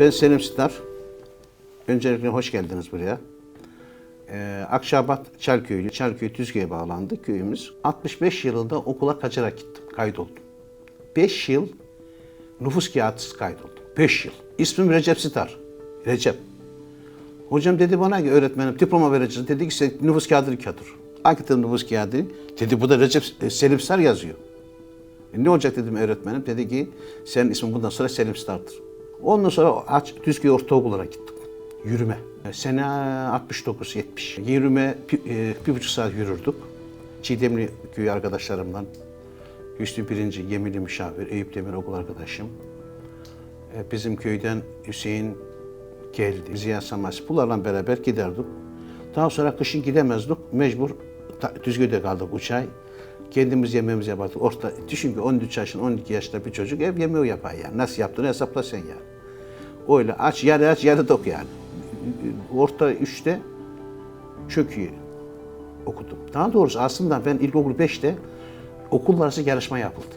Ben Selim Sitar. Öncelikle hoş geldiniz buraya. Ee, Akşabat Çelköylü, Çelköy Tüzge'ye bağlandı köyümüz. 65 yılında okula kaçarak gittim, kaydoldum. 5 yıl nüfus kağıtsız kaydoldum. 5 yıl. İsmim Recep Sitar. Recep. Hocam dedi bana ki öğretmenim diploma vereceğiz. Dedi ki nüfus kağıdını kadır. Akit'in nüfus kağıdı. Dedi bu da Recep e, Selim Sitar yazıyor. E, ne olacak dedim öğretmenim. Dedi ki senin ismin bundan sonra Selim Star'dır. Ondan sonra aç Düzköy Ortaokulu'na gittim. Yürüme. E, Sene 69-70. Yürüme bir, e, bir buçuk saat yürürdük. Çiğdemli köy arkadaşlarımdan. Hüsnü Birinci, Gemili Müşavir, Eyüp Demir okul arkadaşım. E, Bizim köyden Hüseyin geldi. Ziya Samas. Bunlarla beraber giderdik. Daha sonra kışın gidemezdik. Mecbur Düzköy'de kaldık üç ay. Kendimiz yemeğimizi yapardık. Orta, düşün ki 13 yaşında, 12 yaşında bir çocuk ev yemeği yapar yani. Nasıl yaptığını hesapla sen yani. Öyle aç, yarı aç, yarı tok yani. Orta üçte çok okudum. Daha doğrusu aslında ben ilkokul 5'te okul arası yarışma yapıldı.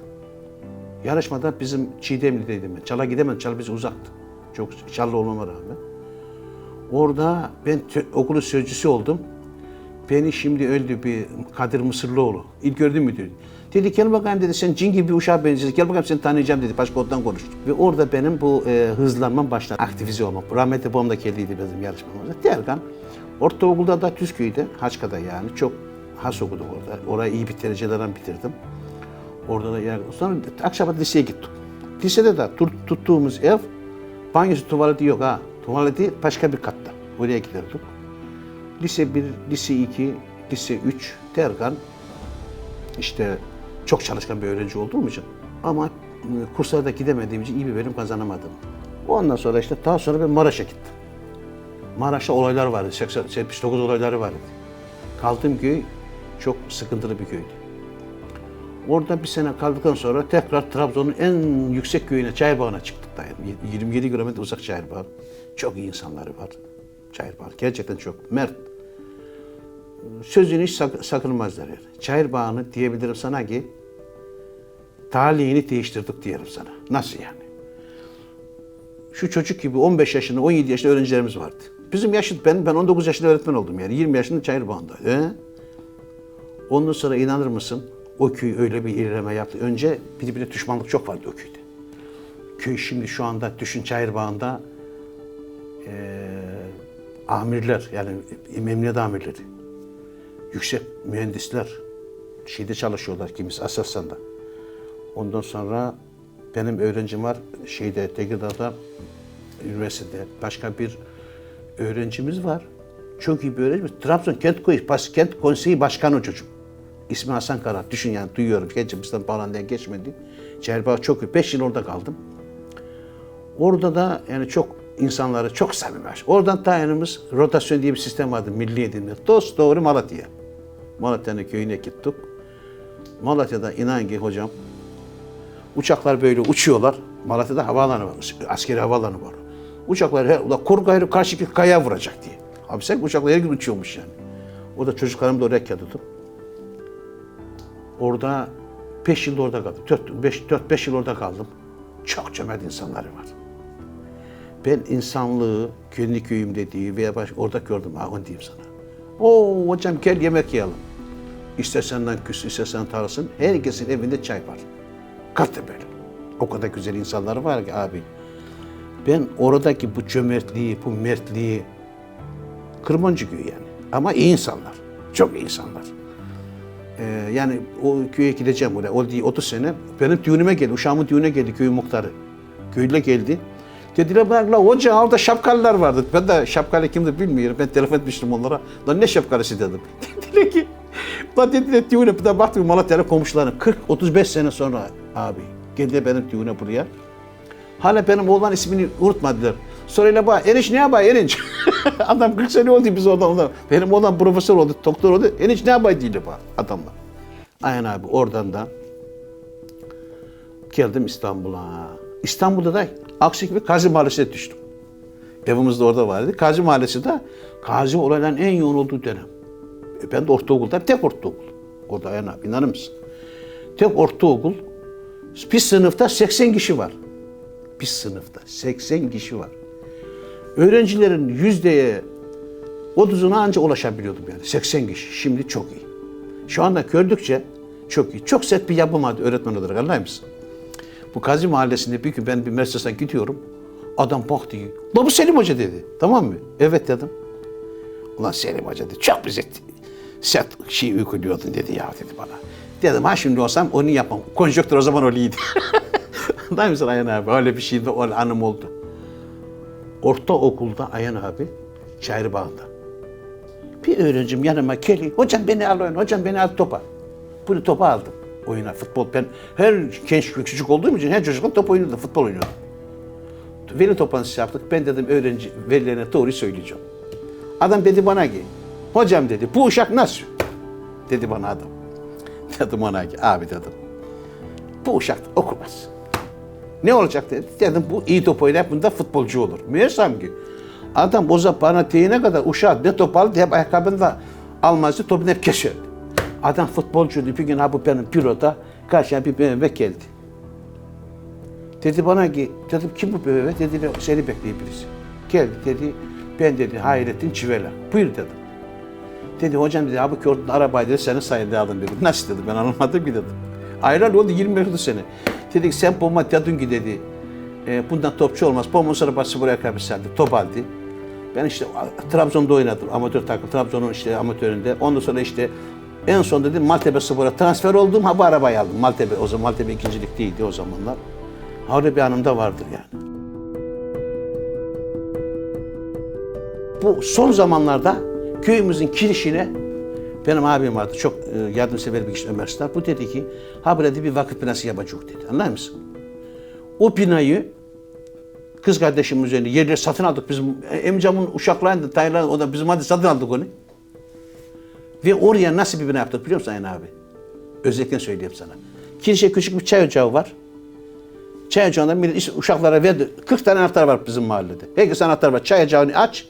Yarışmada bizim Çiğdemli'deydim ben. Çala gidemedim. Çala bize uzaktı. Çok Çallı olmama rağmen. Orada ben okulun sözcüsü oldum. Beni şimdi öldü bir Kadir Mısırlıoğlu. İlk gördün mü dedi. Dedi gel bakayım dedi sen cin gibi bir uşağa benziyorsun. Gel bakayım seni tanıyacağım dedi. Başka odadan konuştuk. Ve orada benim bu e, hızlanmam başladı. Aktivize olmam. Rahmetli babam da geldiydi bizim yarışmamıza. Derken ortaokulda da Tüzköy'de, Haçka'da yani çok has okudum orada. Orayı iyi bir derecelerden bitirdim. Orada da yer. Sonra Akşabat liseye gittim. Lisede de tut- tuttuğumuz ev banyosu tuvaleti yok ha. Tuvaleti başka bir katta. Oraya giderdik. Lise 1, lise 2, lise 3 derken işte çok çalışkan bir öğrenci olduğum için ama e, kurslara da gidemediğim için iyi bir bölüm kazanamadım. Ondan sonra işte daha sonra ben Maraş'a gittim. Maraş'ta olaylar vardı. 80, 79 olayları vardı. Kaldığım köy çok sıkıntılı bir köydü. Orada bir sene kaldıktan sonra tekrar Trabzon'un en yüksek köyüne, Çayırbağı'na çıktık. yani. 27 kilometre uzak Çayırbağı. Çok iyi insanları var. Çayırbağı gerçekten çok mert. Sözünü hiç sak- sakınmazlar yani. Çayırbağı'nı diyebilirim sana ki talihini değiştirdik diyelim sana. Nasıl yani? Şu çocuk gibi 15 yaşında, 17 yaşında öğrencilerimiz vardı. Bizim yaşıt ben, ben 19 yaşında öğretmen oldum yani. 20 yaşında Çayırbağı'nda. He? Ondan sonra inanır mısın? O köy öyle bir ilerleme yaptı. Önce birbirine düşmanlık çok vardı o köyde. Köy şimdi şu anda düşün Çayırbağı'nda eee amirler yani emniyet amirleri, yüksek mühendisler şeyde çalışıyorlar kimisi Aselsan'da. Ondan sonra benim öğrencim var şeyde Tekirdağ'da üniversitede başka bir öğrencimiz var. Çok iyi bir öğrencimiz. Trabzon Kent, Bas- Kent Konseyi Başkanı çocuk. İsmi Hasan Kara. Düşün yani duyuyorum. Gençimizden bağlandıyan geçmedi. Çelbağ çok iyi. Beş yıl orada kaldım. Orada da yani çok insanları çok samimi. Oradan tayinimiz rotasyon diye bir sistem vardı milli edinme. Dost doğru Malatya. Malatya'nın köyüne gittik. Malatya'da inan ki hocam uçaklar böyle uçuyorlar. Malatya'da havaalanı var. Askeri havaalanı var. Uçaklar her, ulan kur gayrı karşıki kaya vuracak diye. Abi sen uçaklar her gün uçuyormuş yani. O da çocuklarım da oraya yatırdım. Orada 5 yıl orada kaldım. 4-5 yıl orada kaldım. Çok cömert insanları var. Ben insanlığı kendi köyüm dediği veya baş, orada gördüm. Ha onu diyeyim sana. Oo hocam gel yemek yiyelim. İster senden küs, ister senden tarlasın. Herkesin evinde çay var. Böyle. O kadar güzel insanlar var ki abi. Ben oradaki bu cömertliği, bu mertliği Kırmancı köyü yani. Ama iyi insanlar. Çok iyi insanlar. Ee, yani o köye gideceğim oraya. O değil 30 sene. Benim düğünüme geldi. Uşağımın düğününe geldi köyün muhtarı. Köylüler geldi. Dediler bak la hoca orada şapkalılar vardı. Ben de şapkalı kimdir bilmiyorum. Ben telefon etmiştim onlara. Lan ne şapkalısı dedim. dediler ki Lan dediler düğüne bir de baktım Malatya'nın komşularına. 40-35 sene sonra abi. Geldi benim düğüne buraya. Hala benim oğlan ismini unutmadılar. Soruyla bak Eniş ne yapay Eniş? Adam 40 sene oldu biz oradan oradan. Benim oğlan profesör oldu, doktor oldu. Eniş ne yapay değil bak adamlar. Aynen abi oradan da geldim İstanbul'a. İstanbul'da da Aksik bir Kazi Mahallesi'ne düştüm. Evimiz de orada vardı. Kazi Mahallesi de Kazi olayların en yoğun olduğu dönem. E ben de ortaokulda tek ortaokul. Orada abi inanır mısın? Tek ortaokul. Bir sınıfta 80 kişi var. Bir sınıfta 80 kişi var. Öğrencilerin yüzdeye 30'una anca ulaşabiliyordum yani. 80 kişi. Şimdi çok iyi. Şu anda gördükçe çok iyi. Çok sert bir yapım vardı öğretmen olarak anlar mısın? Bu Kazi Mahallesi'nde bir gün ben bir Mercedes'e gidiyorum. Adam baktı. La bu Selim Hoca dedi. Tamam mı? Evet dedim. Ulan Selim Hoca dedi. Çok bize sert şey uyguluyordun dedi ya dedi bana. Dedim ha şimdi olsam onu yapmam. Konjöktür o zaman öyleydi. Anlar mısın Ayhan abi? Öyle bir şeydi, öyle anım oldu. Ortaokulda Ayhan abi Çayırbağı'nda. Bir öğrencim yanıma geliyor. Hocam beni al oyun, hocam beni al topa. Bunu topa aldım oyuna futbol. Ben her genç çocuk olduğum için her çocukla top oynuyordum, futbol oynuyordum. Veli toplantısı yaptık. Ben dedim öğrenci velilerine doğruyu söyleyeceğim. Adam dedi bana ki, hocam dedi bu uşak nasıl? Dedi bana adam. Dedim ona ki, abi dedim. Bu uşak okumaz. Ne olacak dedi. Dedim bu iyi top oynar bunda futbolcu olur. Meğersem ki adam o bana değene kadar uşak ne top aldı hep ayakkabını da almazdı topunu hep keserdi. Adam futbolcuydu. Bir gün ha bu benim büroda karşıma bir bebek geldi. Dedi bana ki, dedim kim bu bebek? Dedi seni bekliyor birisi. Geldi dedi, ben dedi Hayrettin Çivela. Buyur dedim. Dedi hocam dedi abi gördün arabayı dedi senin sayende aldım dedi. Nasıl dedi ben anlamadım ki dedim. Ayrılan oldu 25 sene. Dedik sen bomba dedin ki dedi. E, bundan topçu olmaz. Bomba sonra bası buraya kapışsaydı. Top aldı. Ben işte Trabzon'da oynadım. Amatör takım. Trabzon'un işte amatöründe. Ondan sonra işte en son dedim Maltepe Spor'a transfer oldum. Ha bu arabayı aldım. Maltepe o zaman Maltepe ikincilik değildi o zamanlar. Öyle bir anımda vardır yani. Bu son zamanlarda köyümüzün kirişine benim abim vardı. Çok e, yardımsever bir kişi Ömer Star. Bu dedi ki ha burada bir vakıf binası yapacak dedi. Anlar mısın? O binayı kız kardeşimin üzerine yerleri satın aldık. Bizim emcamın uşaklarında, Tayland, o da bizim hadi satın aldık onu. Ve oraya nasıl bir bina yaptık biliyor musun Ayhan abi? Özellikle söyleyeyim sana. Kirişe küçük bir çay ocağı var. Çay ocağında millet uşaklara verdi. 40 tane anahtar var bizim mahallede. Herkes anahtar var. Çay ocağını aç,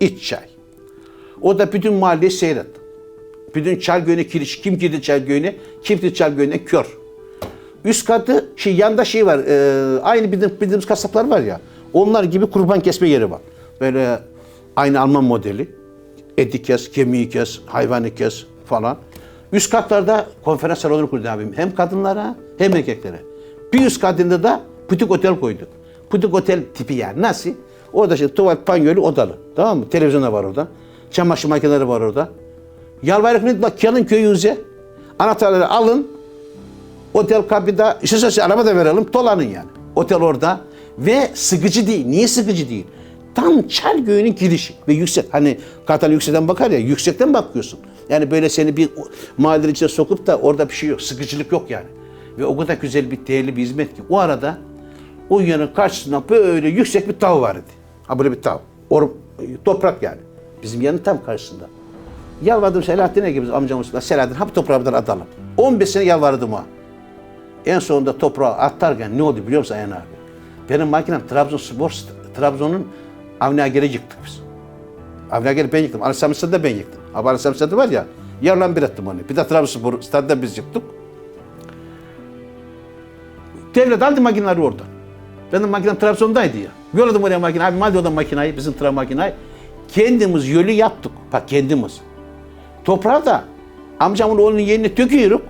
iç çay. O da bütün mahalleyi seyret. Bütün Çargöy'üne kiriş. Kim girdi Çargöy'üne? Kim girdi Çargöy'üne? Kör. Üst katı, şey, yanda şey var. e, aynı bildiğimiz, bildiğimiz kasaplar var ya. Onlar gibi kurban kesme yeri var. Böyle aynı Alman modeli. Eti kes, kemiği kes, hayvanı kes falan. Üst katlarda konferans salonu kurdu abim. Hem kadınlara hem erkeklere. Bir üst katında da butik otel koyduk. Butik otel tipi yani. Nasıl? Orada işte tuvalet, banyolu, odalı. Tamam mı? Televizyon da var orada. Çamaşır makineleri var orada. Yalvarık ne? Bak gelin köyünüze. Anahtarları alın. Otel kapıda, istiyorsanız araba da verelim, dolanın yani. Otel orada ve sıkıcı değil. Niye sıkıcı değil? Tam Çelgöy'ün girişi ve yüksek. Hani Kartal yüksekten bakar ya, yüksekten bakıyorsun. Yani böyle seni bir mahallenin içine sokup da orada bir şey yok, sıkıcılık yok yani. Ve o kadar güzel bir değerli bir hizmet ki. O arada o yanın karşısında böyle yüksek bir tağ vardı. Ha böyle bir tağ. Or, toprak yani. Bizim yanın tam karşısında. Yalvardım Selahattin'e gibi amcamız. Selahattin ha bu toprağı buradan atalım. 15 sene yalvardım o. En sonunda toprağı atarken ne oldu biliyor musun Ayhan abi? Benim makinem Trabzonspor, Trabzon'un Avni Ager'e yıktık biz. Avni Ager'i ben yıktım. Alessandro Stad'da ben yıktım. Alessandro Stad'ı var ya, yarılan bir ettim onu. Bir de Trabzonspor Stad'da biz yıktık. Devlet aldı makineleri oradan. Benim makinem Trabzon'daydı ya. Yolladım oraya makine. Abi aldı oradan makinayı, bizim tra makinayı. Kendimiz yolu yaptık. Bak kendimiz. Toprağı da amcamın oğlunun yerine döküyoruz.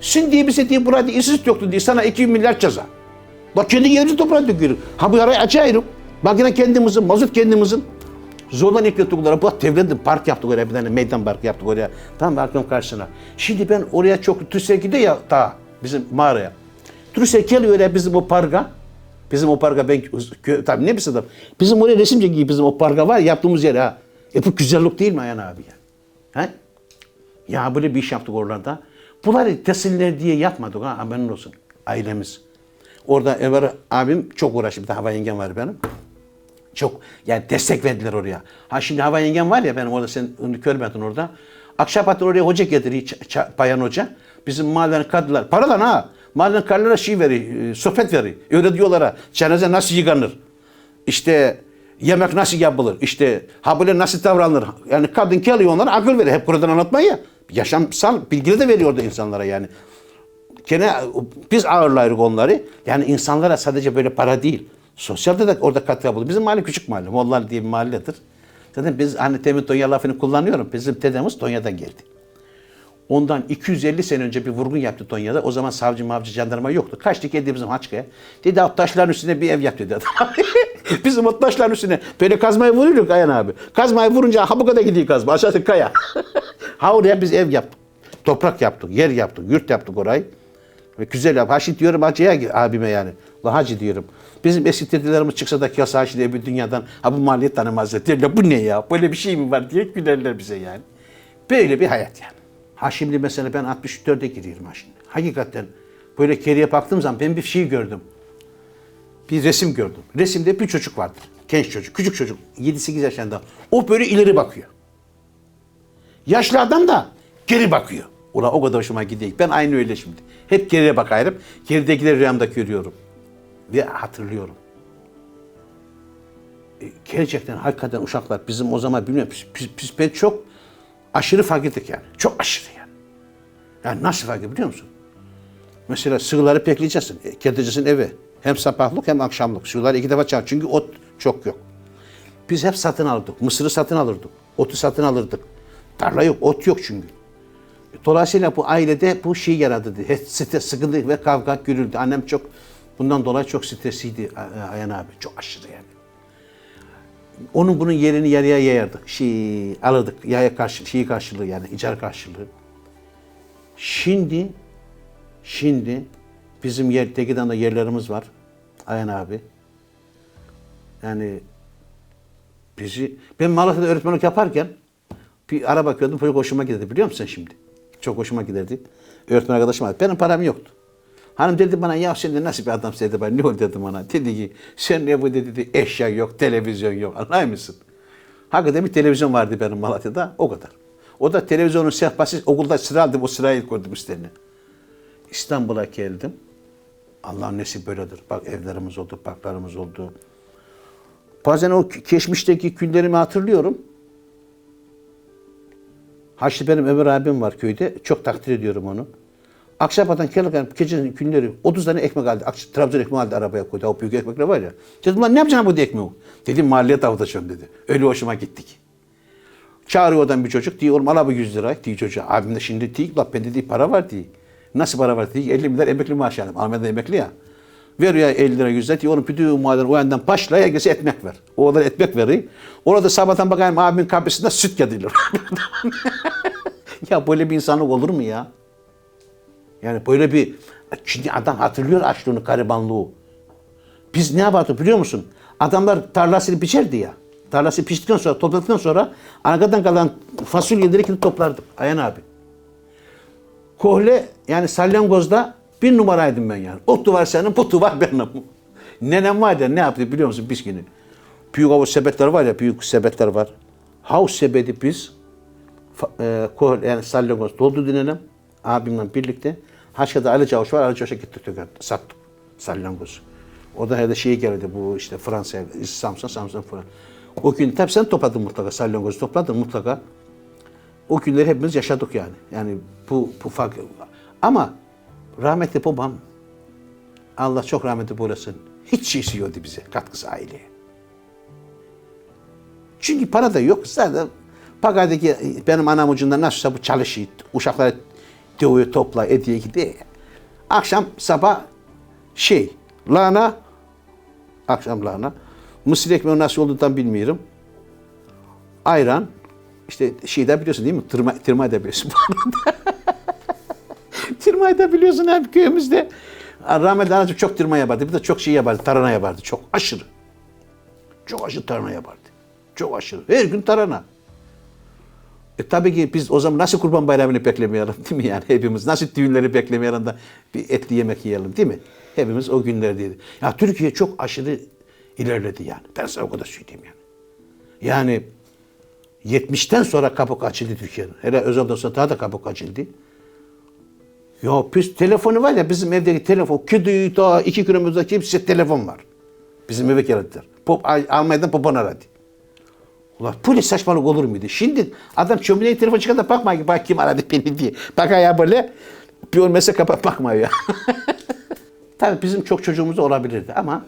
Şimdi diye bize diye burada işsiz yoktu diye sana 2 milyar ceza. Bak kendi yerimizi toprağa döküyoruz. Ha bu arayı açıyorum. Makine kendimizin, mazot kendimizin. Zorla eklettik onlara. Bak devledim park yaptık oraya bir tane meydan parkı yaptık oraya. Tam parkın karşısına. Şimdi ben oraya çok turistler gidiyor ya ta bizim mağaraya. Turistler geliyor oraya bizim o parka. Bizim o parka ben tabii ne bilsin Bizim oraya resim çekiyor bizim o parka var ya, yaptığımız yer ha. E bu güzellik değil mi Ayhan abi ya? He? Ya böyle bir iş yaptık oralarda. Bunları tesinler diye yapmadık ha haberin olsun. Ailemiz. Orada Ömer abim çok uğraştı. Bir de hava yengem var benim. Çok yani destek verdiler oraya. Ha şimdi hava yengem var ya benim orada sen onu görmedin orada. Akşabat'ta oraya hoca ç- bayan hoca. Bizim mahallenin kadınlar. Paradan ha. Mahallenin kadınlara şey veriyor. e, sohbet veriyor. Öyle diyorlar ha. Cenaze nasıl yıkanır? İşte yemek nasıl yapılır? İşte ha böyle nasıl davranılır? Yani kadın geliyor onlara akıl veriyor. Hep buradan anlatmayı ya. Yaşamsal bilgileri de veriyor orada insanlara yani. Gene biz ağırlayırız onları. Yani insanlara sadece böyle para değil. Sosyalde de orada katkı buldu. Bizim mahalle küçük mahalle. Mollalı diye bir mahalledir. Zaten biz hani temin Tonya lafını kullanıyorum. Bizim dedemiz Tonya'dan geldi. Ondan 250 sene önce bir vurgun yaptı Tonya'da. O zaman savcı mavcı jandarma yoktu. Kaçtı geldi bizim Haçka'ya. Dedi o taşların üstüne bir ev yap dedi adam. bizim o taşların üstüne böyle kazmayı vuruyorduk Ayhan abi. Kazmayı vurunca ha bu kadar gidiyor kazma. Aşağısı kaya. ha oraya biz ev yaptık. Toprak yaptık, yer yaptık, yurt yaptık orayı. Ve güzel yap. Haşit diyorum hacıya abime yani. La hacı diyorum. Bizim eski dedelerimiz çıksa da haşi diye bir dünyadan ha bu maliyet tanımazlar. Derler bu ne ya? Böyle bir şey mi var diye gülerler bize yani. Böyle bir hayat yani. Ha şimdi mesela ben 64'e giriyorum ha şimdi. Hakikaten böyle geriye baktığım zaman ben bir şey gördüm. Bir resim gördüm. Resimde bir çocuk vardır. Genç çocuk, küçük çocuk. 7-8 yaşında. O böyle ileri bakıyor. Yaşlı adam da geri bakıyor. Ulan o kadar hoşuma gidiyor. Ben aynı öyle şimdi. Hep geriye bakıyorum. Geridekileri rüyamda görüyorum. Ve hatırlıyorum. E, Gerçekten hakikaten uşaklar bizim o zaman bilmiyorum. Biz, biz, biz ben çok aşırı fakirdik yani. Çok aşırı yani. Yani nasıl fakir biliyor musun? Mesela sığırları bekleyeceksin. E, Getireceksin eve. Hem sabahlık hem akşamlık. Sığırları iki defa çağır. Çünkü ot çok yok. Biz hep satın alırdık. Mısırı satın alırdık. Otu satın alırdık. Tarla yok, ot yok çünkü. Dolayısıyla bu ailede bu şey yaradı. Stres, sıkıntı ve kavga gürüldü. Annem çok bundan dolayı çok stresliydi Ay- Ayhan abi. Çok aşırı yani. Onun bunun yerini yarıya yayardık. Şey alırdık. Yaya karşı, şeyi karşılığı yani icara karşılığı. Şimdi şimdi bizim yer Tekirdağ'da yerlerimiz var. Ayhan abi. Yani bizi ben Malatya'da öğretmenlik yaparken bir ara bakıyordum çok hoşuma giderdi biliyor musun sen şimdi? Çok hoşuma giderdi. Öğretmen arkadaşım vardı. Benim param yoktu. Hanım dedi bana ya sen de nasıl bir adamsın dedi bana. Ne oldu dedim ona. Dedi ki sen ne bu dedi, dedi eşya yok, televizyon yok. Anlar mısın? Hakikaten bir televizyon vardı benim Malatya'da. O kadar. O da televizyonun sehpası okulda sıra aldım. O sırayı koydum üstlerine. İstanbul'a geldim. Allah'ın nesi böyledir. Bak evlerimiz oldu, parklarımız oldu. Bazen o geçmişteki günlerimi hatırlıyorum. Haçlı benim Ömer abim var köyde. Çok takdir ediyorum onu. Akşabat'tan gelirken gecenin günleri 30 tane ekmek aldı. Akş Trabzon ekmeği aldı arabaya koydu. O büyük ekmekler var ya. Dedim lan ne yapacaksın bu ekmeği? Dedim mahalleye dağıtacağım dedi. Öyle hoşuma gittik. Çağırıyor oradan bir çocuk. Diyor oğlum al abi 100 lira. Diyor çocuğa. Abim de şimdi diyor. La bende diyor para var diyor. Nasıl para var diyor. 50 milyar emekli maaşı aldım. Ahmet'e emekli ya. Veriyor 50 lira 100 lira. Diyor oğlum bütün maden o yandan başla herkese ekmek ver. Oğlan ekmek veriyor. Orada sabahtan bakayım abimin kapısında süt geliyor. ya böyle bir insanlık olur mu ya? Yani böyle bir şimdi adam hatırlıyor açlığını, garibanlığı. Biz ne yapardık biliyor musun? Adamlar tarlasını biçerdi ya. Tarlası piştikten sonra, topladıktan sonra arkadan kalan fasulyeleri kilip toplardık. Ayhan abi. Kohle yani salyangozda bir numaraydım ben yani. Otu var senin, putu var benim. Nenem var ya ne yaptı biliyor musun biz günü? Büyük havuz sepetler var ya, büyük sepetler var. Havuz sepeti biz e, kohle yani salyangoz doldu nenem abimle birlikte. Haşka'da Ali Çavuş var, Ali Çavuş'a gittik sattık salyangozu. O da herhalde şey geldi bu işte Fransa'ya, Samsun, Samsun Fransa. O gün tabii sen topladın mutlaka, salyangozu topladın mutlaka. O günleri hepimiz yaşadık yani. Yani bu, bu fark. Ama rahmetli babam, Allah çok rahmetli buyursun, hiç şey istiyordu bize, katkısı aileye. Çünkü para da yok. Zaten Pagadaki benim anam ucunda nasılsa bu çalışıyor. Uşakları dövüyor, topla, ediyor gidiyor. Akşam sabah şey, lahana, akşam lahana. Mısır ekmeği nasıl olduğundan bilmiyorum. Ayran, işte şey de biliyorsun değil mi? Tırma, tırma da biliyorsun. tırmayı da biliyorsun hep köyümüzde. Rahmetli anacığım çok tırma yapardı. Bir de çok şey yapardı, tarhana yapardı. Çok aşırı. Çok aşırı tarhana yapardı. Çok aşırı. Her gün tarhana. E tabii ki biz o zaman nasıl kurban bayramını beklemeyelim değil mi yani hepimiz? Nasıl düğünleri beklemeyelim de bir etli yemek yiyelim değil mi? Hepimiz o günlerdeydi. Ya Türkiye çok aşırı ilerledi yani. Ben sana o kadar söyleyeyim yani. Yani 70'ten sonra kapı açıldı Türkiye'nin. Hele Özal'dan sonra daha da kapı açıldı. Ya biz telefonu var ya bizim evdeki telefon. Kedi daha iki kilometre hepsi telefon var. Bizim eve geldiler. Pop, Almanya'dan popon aradı. Ulan böyle saçmalık olur muydu? Şimdi adam çömleğe telefon çıkar da bakma ki bak kim aradı beni diye. Bak ya böyle bir olmasa kapat bakma ya. Tabii bizim çok çocuğumuz olabilirdi ama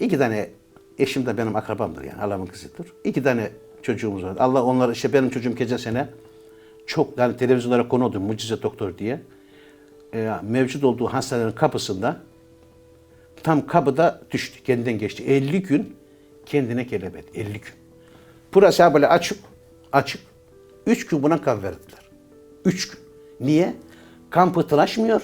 İki tane eşim de benim akrabamdır yani halamın kızıdır. İki tane çocuğumuz var. Allah onları işte benim çocuğum geçen sene çok yani televizyonlara konu oldu mucize doktor diye. Ee, mevcut olduğu hastanenin kapısında tam kapıda düştü. Kendinden geçti. 50 gün kendine gelemedi. 50 gün. Burası böyle açık, açık. 3 gün buna kan verdiler. 3 gün. Niye? Kan pıhtılaşmıyor.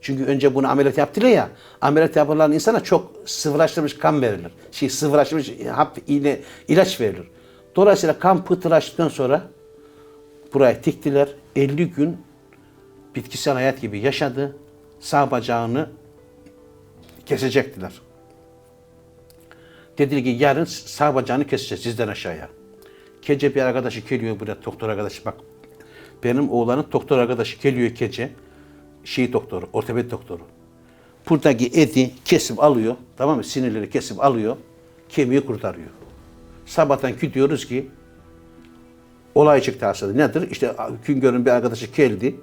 Çünkü önce bunu ameliyat yaptılar ya. Ameliyat yapılan insana çok sıvılaştırmış kan verilir. Şey sıvılaştırmış hap, iğne, ilaç verilir. Dolayısıyla kan pıhtılaştıktan sonra buraya diktiler. 50 gün bitkisel hayat gibi yaşadı. Sağ bacağını kesecektiler. Dediler ki yarın sağ bacağını keseceğiz sizden aşağıya. Gece bir arkadaşı geliyor buraya doktor arkadaşı bak. Benim oğlanın doktor arkadaşı geliyor gece. Şey doktoru, ortopedi doktoru. Buradaki eti kesip alıyor. Tamam mı? Sinirleri kesip alıyor. Kemiği kurtarıyor. Sabahtan gidiyoruz ki olay çıktı aslında. Nedir? İşte Güngör'ün bir arkadaşı geldi.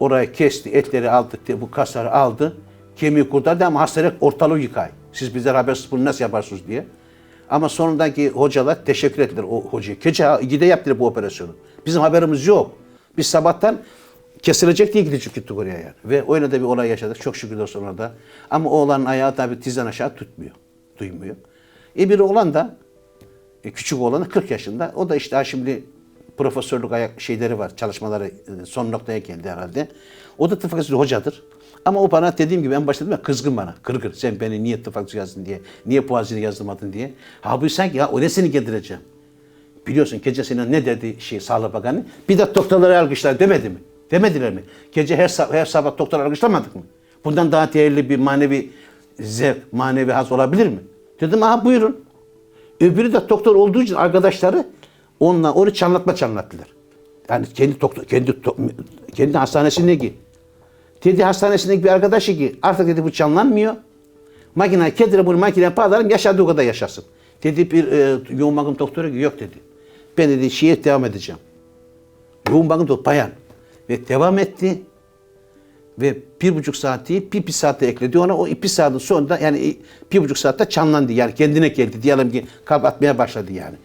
Orayı kesti, etleri aldı, bu kasları aldı. Kemiği kurtardı ama hastalık ortalığı yıkay. Siz bizler habersiz bunu nasıl yaparsınız diye. Ama sonundaki hocalar teşekkür ettiler o hocaya. Gece gide yaptılar bu operasyonu. Bizim haberimiz yok. Biz sabahtan kesilecek diye gidecek gittik oraya yani. Ve öyle de bir olay yaşadık. Çok şükür olsun orada. Ama oğlanın ayağı tabii dizden aşağı tutmuyor. Duymuyor. E bir oğlan da e, küçük oğlanı 40 yaşında. O da işte şimdi profesörlük ayak şeyleri var. Çalışmaları e, son noktaya geldi herhalde. O da tıp fakültesi hocadır. Ama o bana dediğim gibi en başta dedim ya kızgın bana. Kırgın. Sen beni niye fakültesi yazdın diye. Niye Boğaziçi'ni yazdırmadın diye. Ha bu sanki ya o nesini getireceğim. Biliyorsun gecesine ne dedi şey Sağlık Bakanı? Bir de doktorları alkışlar demedi mi? Demediler mi? Gece her, sab- her sabah doktor alkışlamadık mı? Bundan daha değerli bir manevi zevk, manevi haz olabilir mi? Dedim aha buyurun. Öbürü de doktor olduğu için arkadaşları onunla onu çanlatma çanlattılar. Yani kendi doktor, kendi kendi hastanesinde ki. Dedi hastanesindeki bir arkadaşı ki artık dedi bu çanlanmıyor. Makine kedire bunu makineye bağlarım yaşadığı kadar yaşasın. Dedi bir e, yoğun bakım doktoru ki yok dedi. Ben dedi şeye devam edeceğim. Yoğun bakım doktoru bayan. Ve devam etti. Ve bir buçuk saat değil, bir, bir saatte ekledi ona. O bir saatin sonunda yani bir buçuk saatte çanlandı. Yani kendine geldi. Diyelim ki kalp atmaya başladı yani.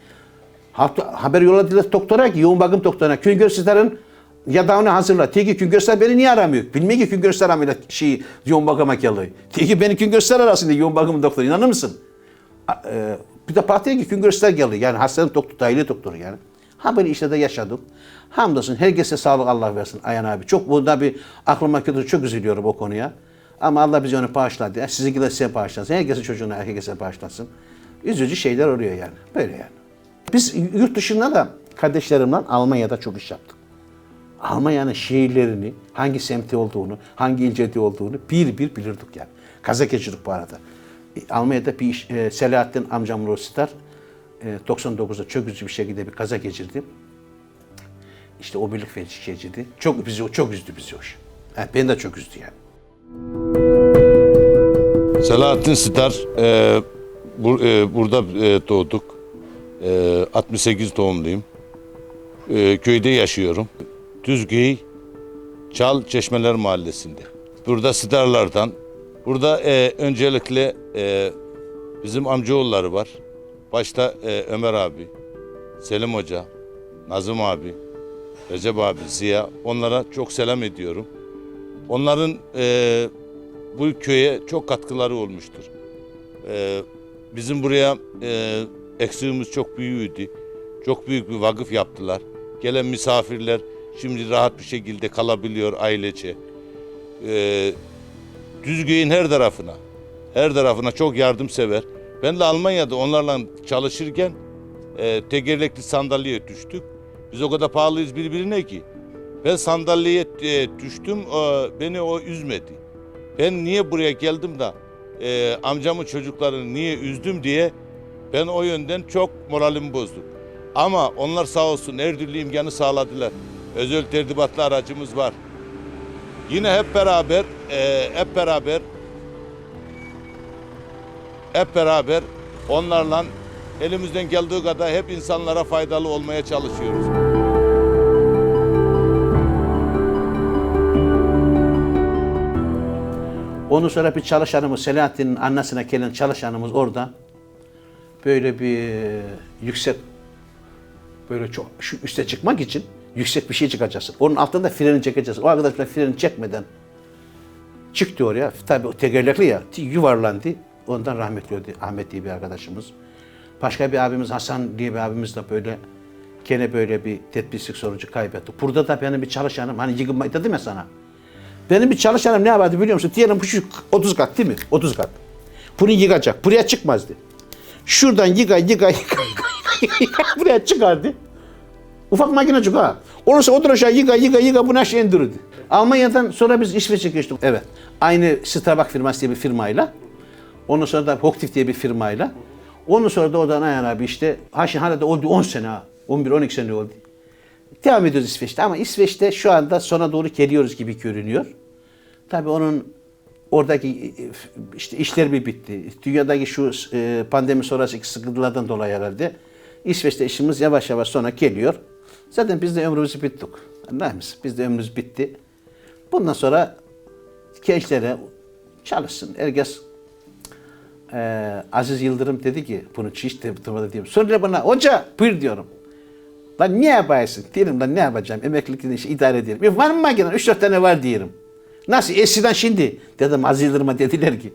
Haber yolladılar doktora ki yoğun bakım doktoruna. Güngör sizlerin yatağını hazırla. Teki Güngörser beni niye aramıyor? Bilmiyor ki Güngörser ameliyat şey yoğun bakıma geliyor. Teki beni Güngörser arasında yoğun bakım doktoru. İnanır mısın? E, bir de partiye ki Güngörser geliyor. Yani hastanın doktoru, dahili doktoru yani. Ha böyle işte de yaşadım. Hamdolsun herkese sağlık Allah versin Ayhan abi. Çok burada bir aklıma kötü çok üzülüyorum o konuya. Ama Allah bizi onu bağışladı. Sizinki de size bağışlasın. Herkesin çocuğuna herkese bağışlasın. Üzücü şeyler oluyor yani. Böyle yani. Biz yurt dışında da kardeşlerimle Almanya'da çok iş yaptık. Almanya'nın şehirlerini, hangi semti olduğunu, hangi ilçede olduğunu bir bir bilirdik yani. Kaza geçirdik bu arada. E, Almanya'da bir iş, e, Selahattin amcamın Rostar e, 99'da çok üzücü bir şekilde bir kaza geçirdi. İşte o birlik felç geçirdi. Çok bizi çok üzdü bizi şey. Yani beni de çok üzdü yani. Selahattin Star, e, bur- e, burada e, doğduk. E, 68 doğumluyum. E, köyde yaşıyorum. Düzgey, Çal Çeşmeler Mahallesi'nde. Burada Starlardan. Burada e, öncelikle e, bizim amcaoğulları var. Başta e, Ömer abi, Selim Hoca, Nazım abi, Recep abi, Ziya. Onlara çok selam ediyorum. Onların e, bu köye çok katkıları olmuştur. Ee, bizim buraya e, eksiğimiz çok büyüğüydü. Çok büyük bir vakıf yaptılar. Gelen misafirler şimdi rahat bir şekilde kalabiliyor ailece. Ee, Düzgöy'ün her tarafına, her tarafına çok yardımsever. Ben de Almanya'da onlarla çalışırken e, tekerlekli sandalyeye düştük. Biz o kadar pahalıyız birbirine ki. Ben sandalyeye e, düştüm, e, beni o üzmedi. Ben niye buraya geldim de e, amcamın çocuklarını niye üzdüm diye ben o yönden çok moralimi bozdum. Ama onlar sağ olsun her türlü imkanı sağladılar. Özel tertibatlı aracımız var. Yine hep beraber, e, hep beraber, hep beraber onlarla elimizden geldiği kadar hep insanlara faydalı olmaya çalışıyoruz. Ondan sonra bir çalışanımız, Selahattin'in annesine gelen çalışanımız orada böyle bir yüksek böyle çok şu üste çıkmak için yüksek bir şey çıkacaksın. Onun altında freni çekeceksin. O arkadaşlar freni çekmeden çıktı oraya. Tabii o tekerlekli ya yuvarlandı. Ondan rahmetli öldü. Ahmet diye bir arkadaşımız. Başka bir abimiz Hasan diye bir abimiz de böyle gene böyle bir tedbirsizlik sonucu kaybetti. Burada da benim bir çalışanım hani yıkılma dedim ya sana. Benim bir çalışanım ne yapardı biliyor musun? Diyelim bu şu 30 kat değil mi? 30 kat. Bunu yıkacak. Buraya çıkmazdı. Şuradan yıka yıka yıka yıka yıka, yıka buraya çıkardı. Ufak makinecik ha. Olursa otur aşağı yıka yıka yıka bunu aşağı indirirdi. Almanya'dan sonra biz İsveç'e geçtik. Evet. Aynı Starbucks firması diye bir firmayla. Ondan sonra da Hoktif diye bir firmayla. Ondan sonra da oradan Ayhan abi işte. Ha şimdi hala da oldu 10 sene ha. 11-12 sene oldu. Devam ediyoruz İsveç'te ama İsveç'te şu anda sona doğru geliyoruz gibi görünüyor. Tabii onun oradaki e, işte işler bir bitti. Dünyadaki şu e, pandemi sonrası sıkıntılardan dolayı herhalde İsveç'te işimiz yavaş yavaş sona geliyor. Zaten biz de ömrümüzü bittik. Anlar mısın? Biz de ömrümüz bitti. Bundan sonra gençlere çalışsın. Herkes e, Aziz Yıldırım dedi ki bunu hiç de tutmadı diyeyim. Sonra bana hoca buyur diyorum. Lan ne yaparsın? Diyelim lan ne yapacağım? Emeklilikten işte idare ederim. E, var mı makine? 3-4 tane var diyelim. Nasıl? Eskiden şimdi. Dedim Aziz Yıldırım'a dediler ki.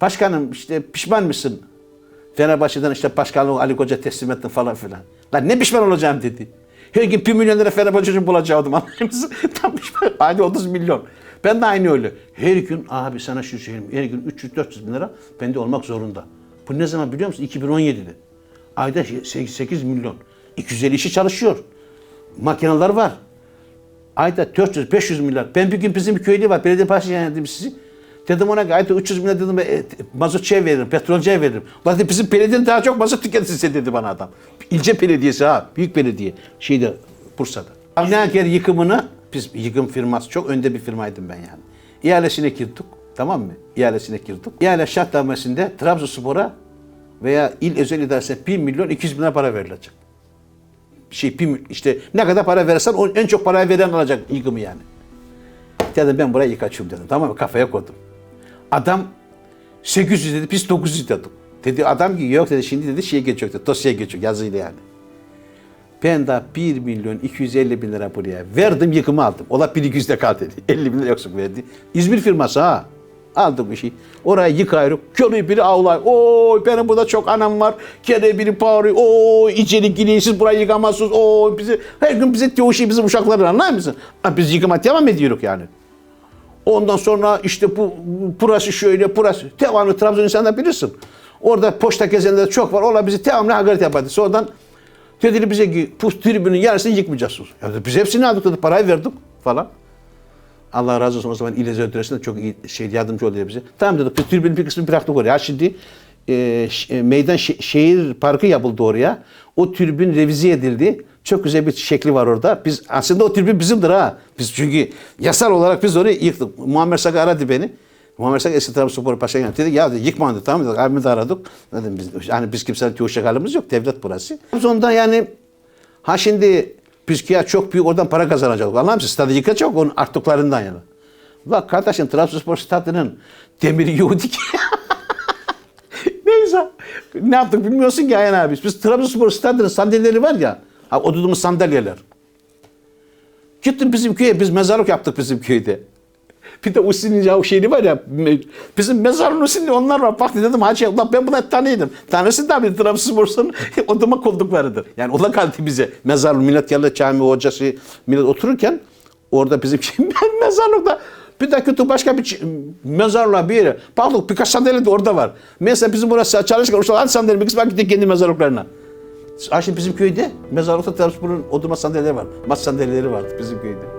Başkanım işte pişman mısın? Fenerbahçe'den işte başkanlığı Ali Koca teslim ettin falan filan. Lan ne pişman olacağım dedi. Her gün 1 milyon lira Fenerbahçe için bulacaktım musun? Tam pişman. Hadi 30 milyon. Ben de aynı öyle. Her gün abi sana şu söyleyeyim. Her gün 300-400 bin lira bende olmak zorunda. Bu ne zaman biliyor musun? 2017'de. Ayda 8 milyon. 250 işi çalışıyor. Makineler var. Ayda 400-500 milyar. Ben bir gün bizim bir köylü var. Belediye başkanı dedim sizi. Dedim ona ayda 300 milyar dedim e, mazotçuya veririm, petrolcüye veririm. Ulan dedi, bizim belediyenin daha çok mazot tüketirse dedi bana adam. İlçe belediyesi ha, büyük belediye. Şeyde, Bursa'da. Avnaker yıkımını, biz yıkım firması çok önde bir firmaydım ben yani. İhalesine girdik, tamam mı? İhalesine girdik. İhale şartnamesinde Trabzonspor'a veya il özel idaresine 1 milyon 200 bin lira para verilecek. Şey, bir, işte ne kadar para verirsen en çok parayı veren alacak yıkımı yani. Dedim ben burayı yıkacağım dedim. Tamam mı? Kafaya koydum. Adam 800 dedi, biz 900 dedik. Dedi adam ki yok dedi şimdi dedi şeye geçiyor dedi. Dosyaya geçiyor yazıyla yani. Ben de 1 milyon 250 bin lira buraya verdim yıkımı aldım. Ola 1200'de kal dedi. 50 bin lira yoksa verdi. İzmir firması ha. Aldık bir şey. Orayı yıkıyoruz. Körü biri ağlay. Oy benim burada çok anam var. Kere biri bağırıyor. Oy içeri girin siz burayı yıkamazsınız. Oy bizi her gün bize diyor şey bizim uşakları anlar mısın? Ha, biz yıkama devam ediyoruz yani. Ondan sonra işte bu burası şöyle burası. Devamlı Trabzon insanlar bilirsin. Orada poşta gezenler çok var. Ola bizi devamlı hakaret yapardı. Sonradan dediler bize ki bu tribünün yarısını yıkmayacaksınız. Ya biz hepsini aldık dedi. Parayı verdik falan. Allah razı olsun o zaman İl Özel çok iyi şey yardımcı oluyor bize. Tamam dedik. Bir tribünün bir kısmını bıraktık oraya. Şimdi e, e, meydan şe- şehir parkı yapıldı oraya. O tribün revize edildi. Çok güzel bir şekli var orada. Biz aslında o tribün bizimdir ha. Biz çünkü yasal olarak biz orayı yıktık. Muammer Saka aradı beni. Muammer Saka eski Trabzonspor Başkanı dedi ya dedi, yıkma dedi tamam dedik. Abimi de aradık. Dedim biz yani biz kimsenin halimiz yok. Devlet burası. Sonunda yani ha şimdi biz ya çok büyük oradan para kazanacak. Anlar mısın? Stadı yıkacak onun arttıklarından yani. Bak kardeşim Trabzonspor stadının demiri yoktu ki. Neyse. Ne yaptık bilmiyorsun ki Ayhan abi. Biz Trabzonspor stadının sandalyeleri var ya. Ha, oturduğumuz sandalyeler. Gittim bizim köye. Biz mezarlık yaptık bizim köyde. Bir de Usin'in ya o şeyi var ya. Bizim mezarın Usin'in onlar var. Bak dedim hacı ulan ben buna tanıydım. Tanrısı da bir Trabzonspor'un odama kolduklarıdır. Yani o da kaldı bize. Mezar millet geldi cami hocası millet otururken orada bizim ben mezarlıkta bir de kötü başka bir mezarlığa bir yere. Baktık birkaç sandalye de orada var. Mesela bizim burası çalışırken usta hadi sandalye bir kısmı gittik kendi mezarlıklarına. Şimdi bizim köyde mezarlıkta Trabzonspor'un oturma sandalyeleri var. Maç sandalyeleri vardı bizim köyde.